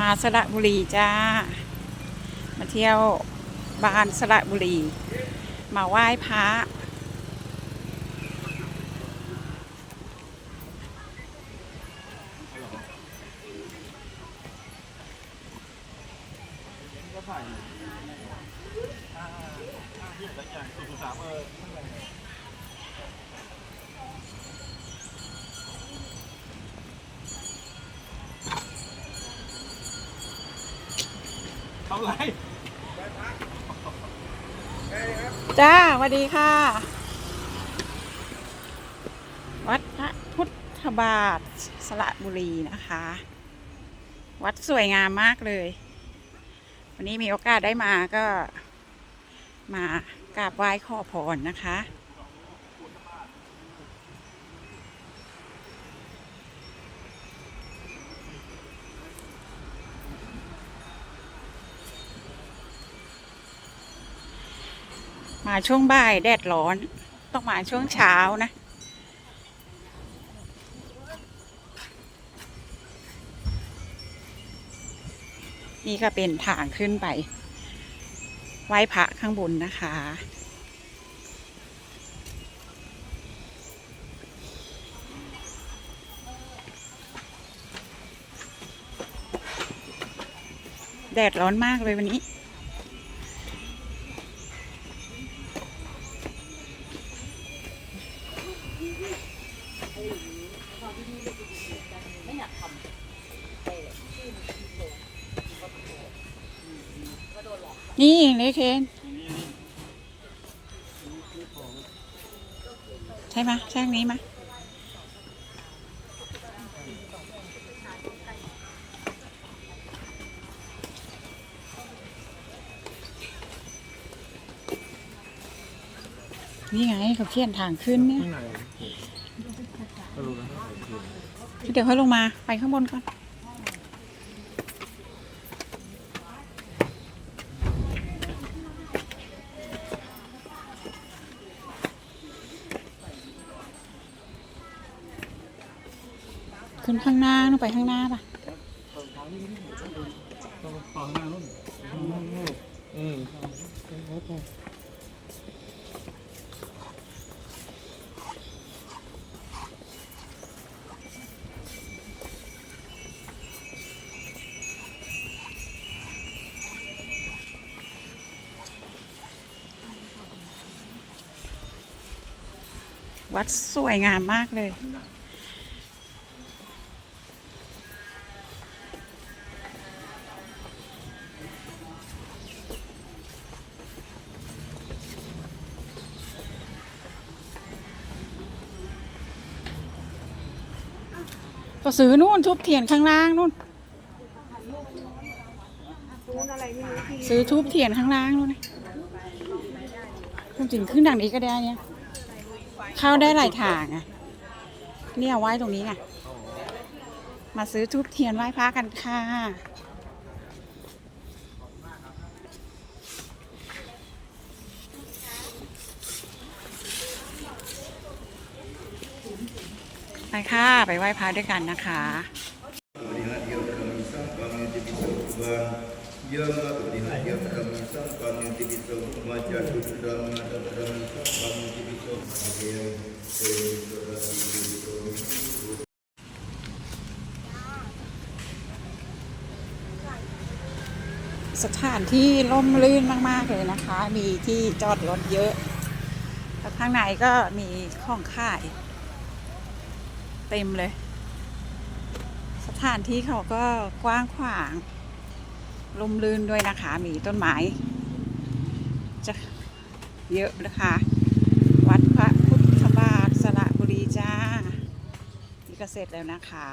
มาสระบุรีจ้า มาเที่ยวบ้านสระบุรี มาไหว้พระทำไรจ้าสวัสดีค่ะ วัดพระพุทธบาทสระบุรีนะคะ วัดสวยงามมากเลย วันนี้มีโอกาสได้มาก็มากราบไหว้ขอพรนะคะ มาช่วงบ่ายแดดร้อน ต้องมาช่วงเช้านะ นี่ก็เป็นทางขึ้นไป ไหว้พระข้างบนนะคะแดดร้อนมากเลยวันนี้ นี่เลยเคนใช่ไหมใช่นี้ไหมนี่ไงเขาเขียนทางขึ้นเนี่ย เดี๋ยวค่อยลงมาไปข้างบนก่อนขึ้นข้างหน้านู่นไปข้างหน้าป่ะต้องต่อข้างหน้านู่นอืม วัดสวยงามมากเลย ก็ซื้อนู่นทุบเทียนข้างล่างนู่น ซื้อทุบเทียนข้างล่างนู่นนะจริงขึ้นดังนี้ก็ได้เนี่ย เข้าได้หลายทางอะเนี่ยไหว้ตรงนี้ไงมาซื้อทุบเทียนไหว้พระกันค่ะไปค่ะ ไปไหว้พระด้วยกันนะคะ yang สถานที่ร่มรื่นมาก ๆ เลยนะคะ มีที่จอดรถเยอะข้างในก็มีของค่าย เต็มเลย สถานที่เขาก็กว้างขวางร่มรื่นด้วยนะคะ มีต้นไม้ จะเยอะนะคะ วัดพระพุทธบาทสระบุรีจ้านี่ก็เสร็จแล้วนะคะ